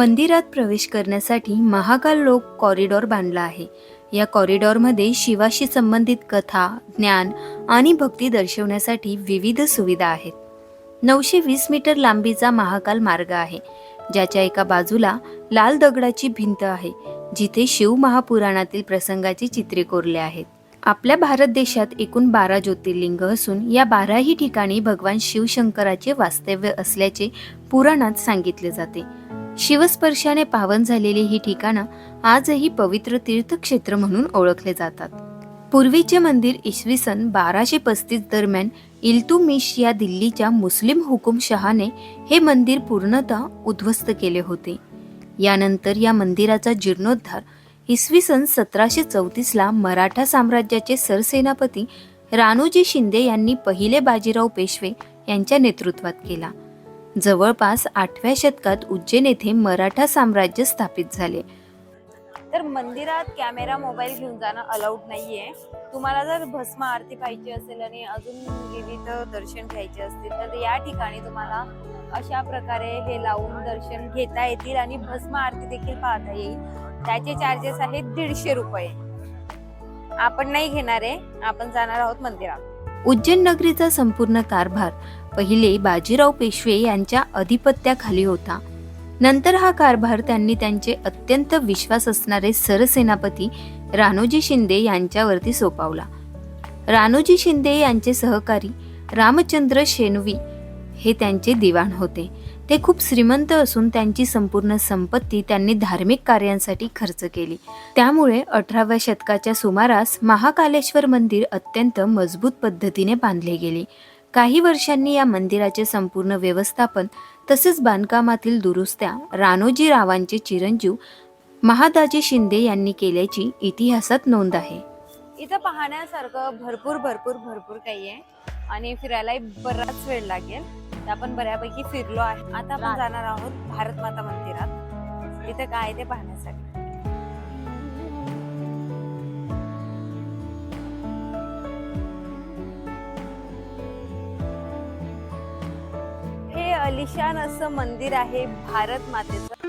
मंदिरात प्रवेश करण्यासाठी महाकाल लोक कॉरिडॉर बांधला आहे. या कॉरिडॉरमध्ये शिवाशी संबंधित कथा ज्ञान आणि भक्ती दर्शवण्यासाठी विविध सुविधा आहेत. नऊशे वीस मीटर लांबीचा महाकाल मार्ग आहे ज्याच्या एका बाजूला लाल दगडाची भिंत आहे जिथे शिव महापुराणातील प्रसंगाची चित्रे कोरले आहेत. आपल्या भारत देशात एकूण बारा ज्योतिर्लिंग असून या बाराही ठिकाणी भगवान शिवशंकराचे वास्तव्य असल्याचे पुराणात सांगितले जाते. शिवस्पर्शाने पावन झालेली ही ठिकाणं आजही पवित्र तीर्थक्षेत्र म्हणून ओळखले जातात. पूर्वीचे मंदिर इसवी सन बाराशे पस्तीस दरम्यान इल्तुमिश या दिल्लीच्या मुस्लिम हुकुमशहाने हे मंदिर पूर्णतः उद्ध्वस्त केले होते. यानंतर या मंदिराचा जीर्णोद्धार इसवी सन सतराशे चौतीसला मराठा साम्राज्याचे सरसेनापती रानोजी शिंदे यांनी पहिले बाजीराव पेशवे यांच्या नेतृत्वात केला. जवळपास आठव्या शतकात उज्जैन येथे मराठा साम्राज्य स्थापित झाले. तर मंदिरात कॅमेरा मोबाईल घेऊन जाणं अलाउड नाहीये. तुम्हाला जर भस्म आरती पाहिजे असेल आणि अजून विविध दर्शन घ्यायचे असतील तर या ठिकाणी तुम्हाला अशा प्रकारे हे लावून दर्शन घेता येतील आणि भस्म आरती देखील पाहता येईल. त्याचे चार्जेस आहेत दीडशे रुपये. आपण नाही घेणार आहे आपण जाणार आहोत मंदिरात. उज्जैन नगरीचा संपूर्ण कारभार. पहिले बाजीराव पेशवे यांच्या अधिपत्याखाली होता. नंतर हा कारभार त्यांनी त्यांचे अत्यंत विश्वास असणारे सरसेनापती रानोजी शिंदे यांच्यावरती सोपावला. रानोजी शिंदे यांचे सहकारी रामचंद्र शेनवी हे त्यांचे दिवाण होते. ते खूप श्रीमंत असून त्यांची संपूर्ण संपत्ती त्यांनी धार्मिक कार्यांसाठी खर्च केली. त्यामुळे अठराव्या शतकाच्या सुमारास महाकालेश्वर मंदिर अत्यंत मजबूत पद्धतीने बांधले गेले. काही वर्षांनी या मंदिराचे संपूर्ण व्यवस्थापन तसेच बांधकामातील दुरुस्त्या रानोजी रावांचे चिरंजीव महादाजी शिंदे यांनी केल्याची इतिहासात नोंद आहे. इथं पाहण्यासारखं भरपूर भरपूर भरपूर काही आहे. आणि फिरायलाही बराच वेळ लागेल. तर आपण बऱ्यापैकी फिरलो आहे. आता आपण जाणार आहोत भारत माता मंदिरात. इथं काय ते पाहण्यासाठी. हे अलिशान असं मंदिर आहे भारत मातेचं.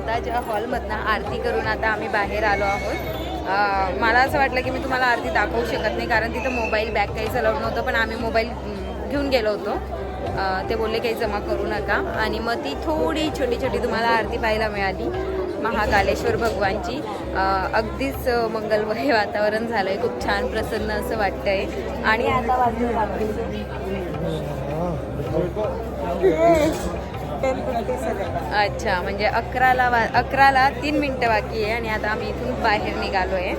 ज्या हॉलमधनं आरती करून आता आम्ही बाहेर आलो आहोत. मला असं वाटलं की मी तुम्हाला आरती दाखवू शकत नाही कारण तिथं मोबाईल बॅग काही चलवलं नव्हतं पण आम्ही मोबाईल घेऊन गेलो होतो. ते बोलले काही जमा करू नका. आणि मग ती थोडी छोटी छोटी तुम्हाला आरती पाहायला मिळाली महाकालेश्वर भगवानची. अगदीच मंगलमय वातावरण झालं आहे खूप छान प्रसन्न असं वाटतंय. आणि आता वाजलं अच्छा म्हणजे अकराला वा अकराला तीन मिनटं बाकी आहे आणि आता आम्ही इथून बाहेर निघालो आहे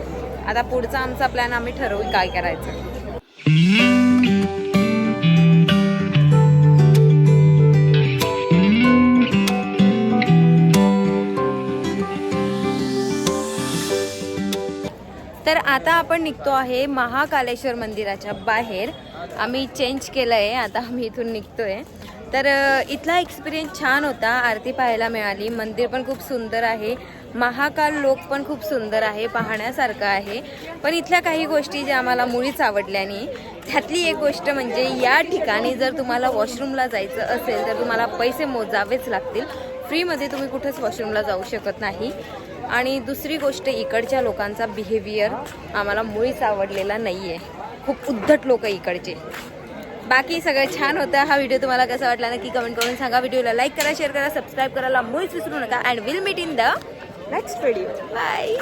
आता पुढचा आमचा प्लॅन आम्ही ठरवू काय करायचं. तर आता आपण निघतो आहे महाकालेश्वर मंदिराच्या बाहेर. आम्ही चेंज केलं आहे आता आम्ही इथून निघतोय. तर इथला एक्सपिरियन्स छान होता. आरती पाहायला मिळाली. मंदिर पण खूप सुंदर आहे. महाकाल लोक पण खूप सुंदर आहे पाहण्यासारखं आहे. पण इथल्या काही गोष्टी ज्या आम्हाला मुळीच आवडल्या नाही. त्यातली एक गोष्ट म्हणजे या ठिकाणी जर तुम्हाला वॉशरूमला जायचं असेल तर तुम्हाला पैसे मोजावेच लागतील. फ्रीमध्ये तुम्ही कुठेच वॉशरूमला जाऊ शकत नाही. आणि दुसरी गोष्ट इकडच्या लोकांचा बिहेवियर आम्हाला मुळीच आवडलेला नाही आहे खूप उद्धट लोक इकडचे. बाकी सगळं छान होतं. हा व्हिडिओ तुम्हाला कसा वाटला नक्की कमेंट करून सांगा. व्हिडिओला लाईक करा शेअर करा सबस्क्राईब करायला मुळीच विसरू नका. And will meet in the next video bye